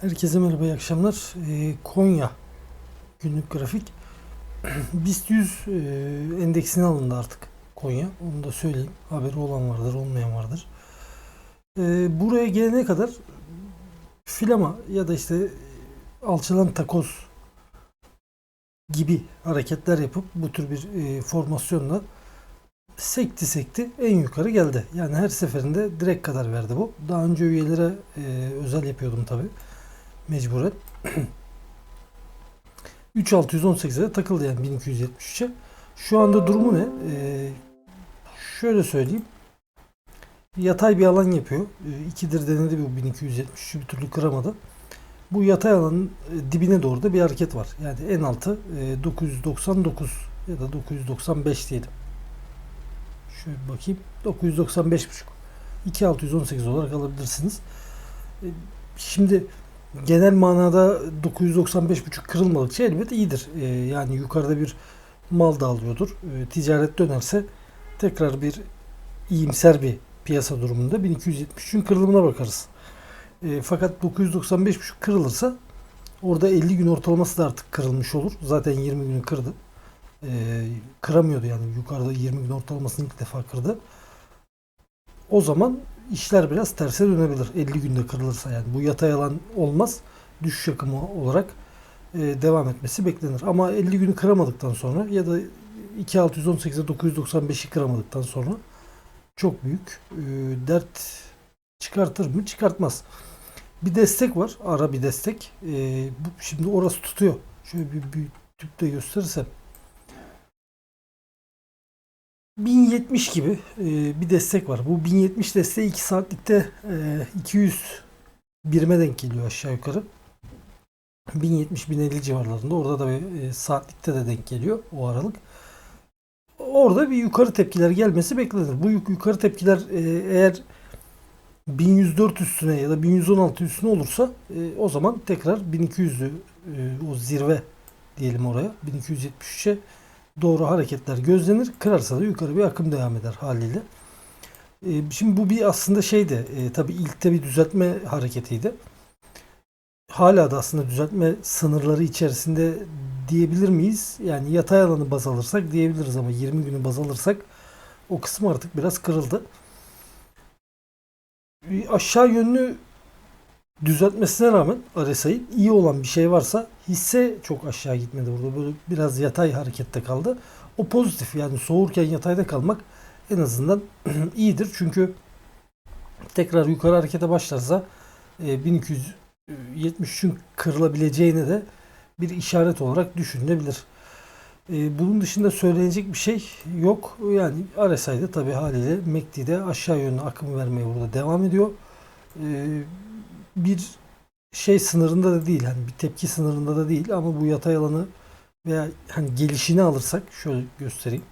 Herkese merhaba, iyi akşamlar. Ee, Konya günlük grafik. BIST 100 e, endeksine alındı artık Konya. Onu da söyleyeyim. Haberi olan vardır, olmayan vardır. Ee, buraya gelene kadar filama ya da işte alçalan takoz gibi hareketler yapıp bu tür bir e, formasyonla sekti sekti en yukarı geldi. Yani her seferinde direkt kadar verdi bu. Daha önce üyelere e, özel yapıyordum tabi mecburen. 3618'e takıldı yani 1273'e. Şu anda durumu ne? Ee, şöyle söyleyeyim. Yatay bir alan yapıyor. Ee, ikidir denedi bu 1273'ü bir türlü kıramadı. Bu yatay alanın e, dibine doğru da bir hareket var. Yani en altı e, 999 ya da 995 diyelim. Şöyle bakayım. 995.5. 2618 olarak alabilirsiniz. E, Şimdi genel manada 995.5 kırılmadıkça elbet iyidir. Ee, yani yukarıda bir mal da alıyordur. Ee, ticaret dönerse tekrar bir iyimser bir piyasa durumunda 1273'ün kırılımına bakarız. Ee, fakat 995.5 kırılırsa orada 50 gün ortalaması da artık kırılmış olur. Zaten 20 günü kırdı. Ee, kıramıyordu yani yukarıda 20 gün ortalamasını ilk defa kırdı. O zaman işler biraz terse dönebilir. 50 günde kırılırsa yani. Bu yatay alan olmaz. Düşüş akımı olarak e, devam etmesi beklenir. Ama 50 günü kıramadıktan sonra ya da 2618'e 995'i kıramadıktan sonra çok büyük e, dert çıkartır mı? Çıkartmaz. Bir destek var. Ara bir destek. E, bu, şimdi orası tutuyor. Şöyle bir büyütüp de gösterirsem. 1070 gibi e, bir destek var. Bu 1070 desteği 2 saatlikte e, 200 birime denk geliyor aşağı yukarı. 1070-1050 civarlarında. Orada da e, saatlikte de denk geliyor o aralık. Orada bir yukarı tepkiler gelmesi beklenir. Bu yuk- yukarı tepkiler e, eğer 1104 üstüne ya da 1116 üstüne olursa e, o zaman tekrar 1200'ü e, o zirve diyelim oraya 1273'e doğru hareketler gözlenir. Kırarsa da yukarı bir akım devam eder haliyle. E, şimdi bu bir aslında şeydi. E, tabii ilkte bir düzeltme hareketiydi. Hala da aslında düzeltme sınırları içerisinde diyebilir miyiz? Yani yatay alanı baz alırsak diyebiliriz ama 20 günü baz alırsak o kısım artık biraz kırıldı. Aşağı yönlü düzeltmesine rağmen RSI'nin iyi olan bir şey varsa hisse çok aşağı gitmedi burada. Böyle biraz yatay harekette kaldı. O pozitif yani soğurken yatayda kalmak en azından iyidir. Çünkü tekrar yukarı harekete başlarsa e, 1273'ün kırılabileceğine de bir işaret olarak düşünülebilir. E, bunun dışında söylenecek bir şey yok. Yani RSI'de tabi haliyle MACD'de aşağı yönlü akım vermeye burada devam ediyor. E, bir şey sınırında da değil. Hani bir tepki sınırında da değil ama bu yatay alanı veya hani gelişini alırsak şöyle göstereyim.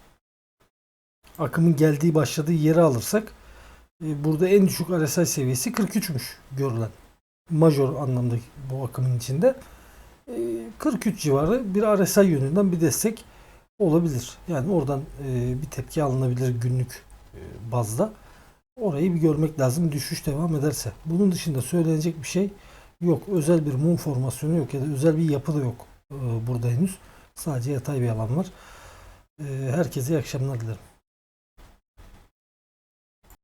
Akımın geldiği başladığı yeri alırsak e, burada en düşük RSI seviyesi 43'müş görülen. Major anlamda bu akımın içinde. E, 43 civarı bir RSI yönünden bir destek olabilir. Yani oradan e, bir tepki alınabilir günlük e, bazda. Orayı bir görmek lazım düşüş devam ederse. Bunun dışında söylenecek bir şey yok. Özel bir mum formasyonu yok ya da özel bir yapı da yok burada henüz. Sadece yatay bir alan var. Herkese iyi akşamlar dilerim.